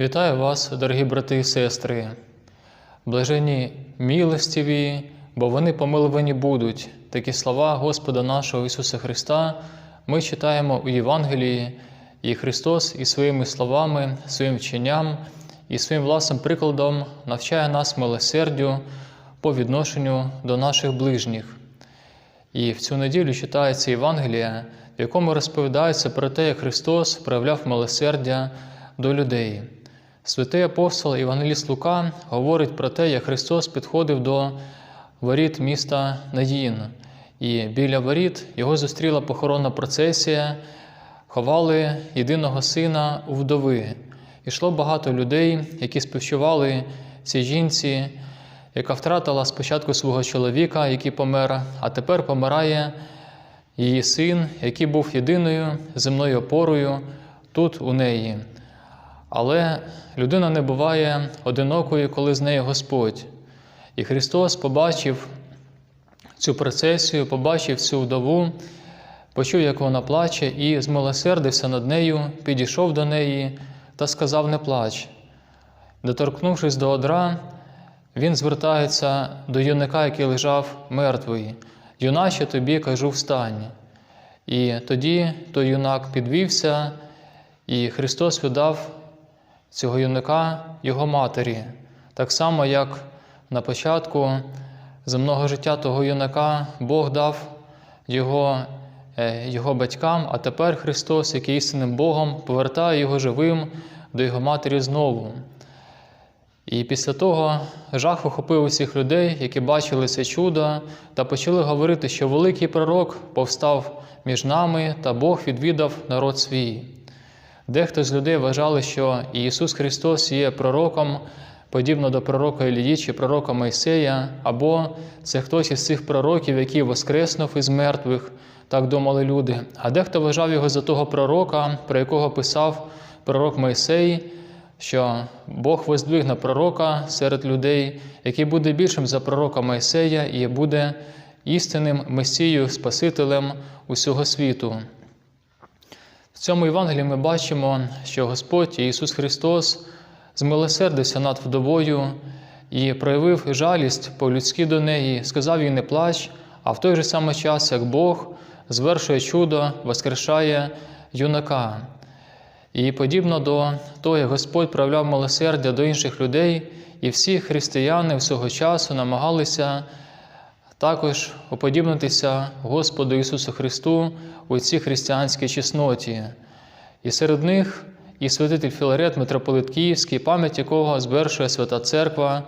Вітаю вас, дорогі брати і сестри, блажені милостиві, бо вони помилувані будуть. Такі слова Господа нашого Ісуса Христа ми читаємо у Євангелії, і Христос і своїми словами, своїм вченням і своїм власним прикладом навчає нас милосердю по відношенню до наших ближніх. І в цю неділю читається Євангелія, в якому розповідається про те, як Христос проявляв милосердя до людей. Святий апостол Євангеліст Лука говорить про те, як Христос підходив до воріт міста Наїн. І біля воріт його зустріла похоронна процесія, ховали єдиного сина у вдови. Ішло багато людей, які співчували цій жінці, яка втратила спочатку свого чоловіка, який помер, а тепер помирає її син, який був єдиною земною опорою тут у неї. Але людина не буває одинокою, коли з нею Господь. І Христос побачив цю процесію, побачив цю вдову, почув, як вона плаче, і змилосердився над нею, підійшов до неї та сказав: Не плач. Доторкнувшись до одра, він звертається до юнака, який лежав мертвий. Юначе тобі кажу, встань. І тоді той юнак підвівся, і Христос віддав цього юнака його матері, так само, як на початку земного життя того юнака Бог дав його, е, його батькам, а тепер Христос, який істинним Богом, повертає його живим до його матері знову. І після того жах охопив усіх людей, які бачили це чудо, та почали говорити, що великий пророк повстав між нами, та Бог відвідав народ свій. Дехто з людей вважали, що Ісус Христос є пророком, подібно до пророка Ілії чи пророка Мойсея, або це хтось із цих пророків, який воскреснув із мертвих, так думали люди. А дехто вважав його за того пророка, про якого писав пророк Мойсей, що Бог воздвигне пророка серед людей, який буде більшим за пророка Мойсея і буде істинним Месією, Спасителем усього світу. Цьому Євангелії ми бачимо, що Господь Ісус Христос змилосердився над вдовою і проявив жалість по-людськи до неї, сказав їй не плач, а в той же самий час, як Бог звершує чудо, воскрешає юнака. І подібно до того, як Господь проявляв милосердя до інших людей, і всі християни всього часу намагалися також уподібнитися Господу Ісусу Христу у цій християнській чесноті. І серед них і святитель Філарет, митрополит Київський, пам'ять якого звершує Свята Церква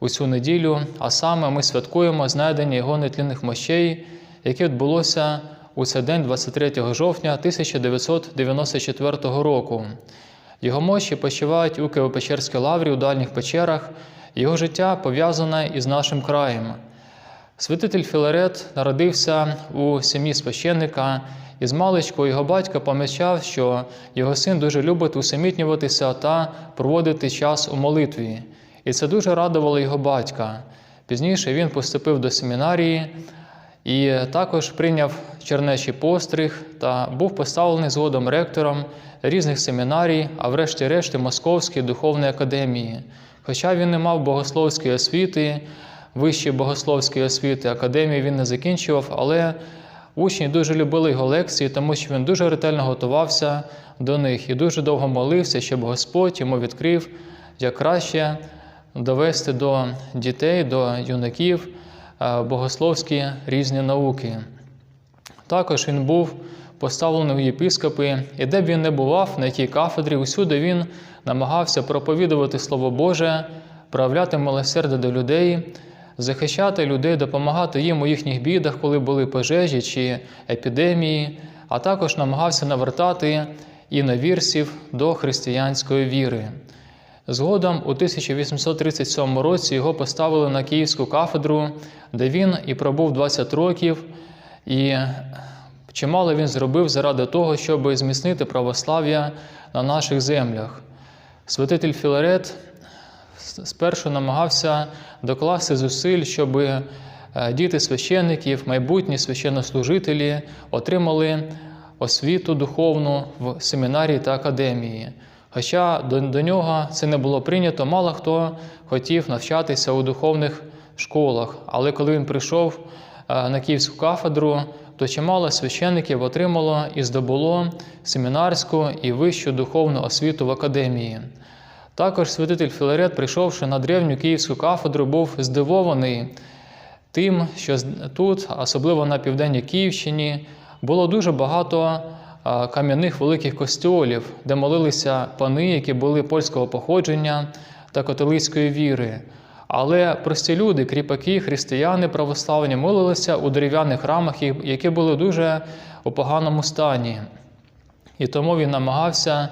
у цю неділю, а саме ми святкуємо знайдення його нетлінних мощей, яке відбулося у цей день, 23 жовтня 1994 року. Його мощі почивають у Києво-Печерській лаврі у дальніх печерах, його життя пов'язане із нашим краєм. Святитель Філарет народився у сім'ї священника, і з маличку його батько помічав, що його син дуже любить усамітнюватися та проводити час у молитві. І це дуже радувало його батька. Пізніше він поступив до семінарії і також прийняв чернечий постриг та був поставлений згодом ректором різних семінарій, а врешті-решт Московської духовної академії. Хоча він не мав богословської освіти, вищої богословської освіти, академії він не закінчував, але учні дуже любили його лекції, тому що він дуже ретельно готувався до них і дуже довго молився, щоб Господь йому відкрив, як краще довести до дітей, до юнаків богословські різні науки. Також він був поставлений у єпископи, і де б він не бував, на якій кафедрі, усюди він намагався проповідувати Слово Боже, проявляти милосердя до людей, захищати людей, допомагати їм у їхніх бідах, коли були пожежі чи епідемії, а також намагався навертати іновірсів до християнської віри. Згодом у 1837 році його поставили на Київську кафедру, де він і пробув 20 років, і чимало він зробив заради того, щоб зміцнити православ'я на наших землях. Святитель Філарет спершу намагався докласти зусиль, щоб діти священників, майбутні священнослужителі отримали освіту духовну в семінарії та академії. Хоча до, до нього це не було прийнято, мало хто хотів навчатися у духовних школах. Але коли він прийшов е, на Київську кафедру, то чимало священиків отримало і здобуло семінарську і вищу духовну освіту в академії. Також святитель Філарет, прийшовши на древню Київську кафедру, був здивований тим, що тут, особливо на південній Київщині, було дуже багато кам'яних великих костьолів, де молилися пани, які були польського походження та католицької віри. Але прості люди, кріпаки, християни православні, молилися у дерев'яних храмах, які були дуже у поганому стані. І тому він намагався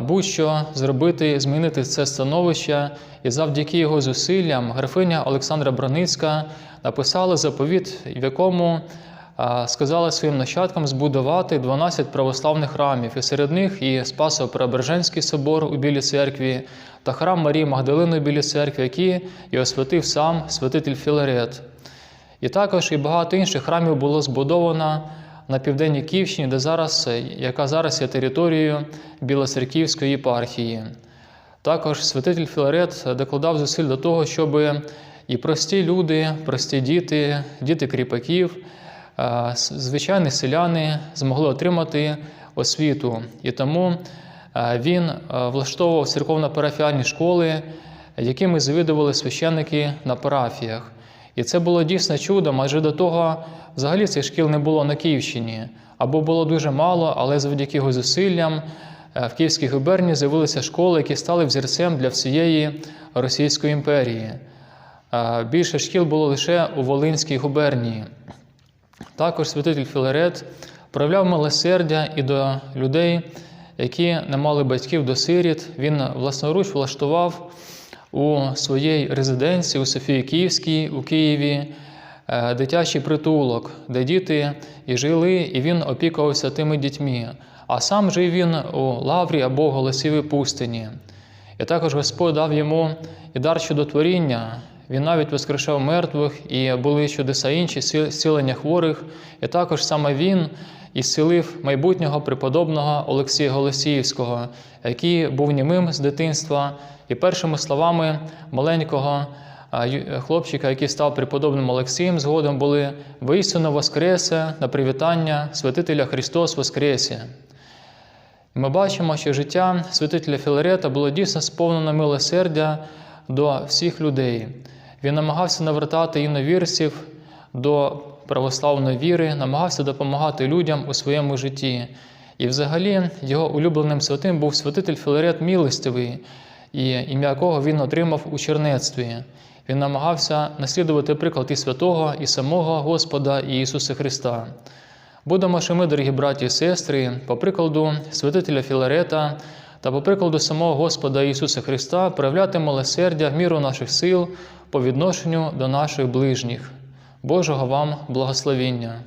будь-що зробити, змінити це становище. І завдяки його зусиллям графиня Олександра Броницька написала заповіт, в якому сказала своїм нащадкам збудувати 12 православних храмів, і серед них і Спасо-Преображенський собор у Білій церкві та храм Марії Магдалини у Білій церкві, які і освятив сам святитель Філарет. І також і багато інших храмів було збудовано на південній Київщині, де зараз, яка зараз є територією Білоцерківської єпархії. Також святитель Філарет докладав зусиль до того, щоб і прості люди, прості діти, діти кріпаків, е, звичайні селяни змогли отримати освіту. І тому е, він е, влаштовував церковно-парафіальні школи, якими завідували священники на парафіях. І це було дійсно чудом, адже до того взагалі цих шкіл не було на Київщині, або було дуже мало, але завдяки його зусиллям е, в Київській губернії з'явилися школи, які стали взірцем для всієї Російської імперії. Е, Більше шкіл було лише у Волинській губернії. Також святитель Філарет проявляв милосердя і до людей, які не мали батьків до сиріт. Він власноруч влаштував у своїй резиденції у Софії Київській у Києві е, дитячий притулок, де діти і жили, і він опікувався тими дітьми. А сам жив він у лаврі або голосівій пустині. І також Господь дав йому і дар чудотворіння. Він навіть воскрешав мертвих, і були чудеса інші, зцілення хворих. І також саме він ісцілив майбутнього преподобного Олексія Голосіївського, який був німим з дитинства. І першими словами маленького хлопчика, який став преподобним Олексієм, згодом були «Воістину воскресе на привітання святителя Христос Воскресе». Ми бачимо, що життя святителя Філарета було дійсно сповнене милосердя до всіх людей. Він намагався навертати іновірців до православної віри, намагався допомагати людям у своєму житті. І взагалі його улюбленим святим був святитель Філарет Милостивий, і ім'я якого він отримав у чернецтві. Він намагався наслідувати приклад і святого, і самого Господа і Ісуса Христа. Будемо ж ми, дорогі браті і сестри, по прикладу святителя Філарета та по прикладу самого Господа Ісуса Христа проявляти милосердя в міру наших сил по відношенню до наших ближніх. Божого вам благословіння!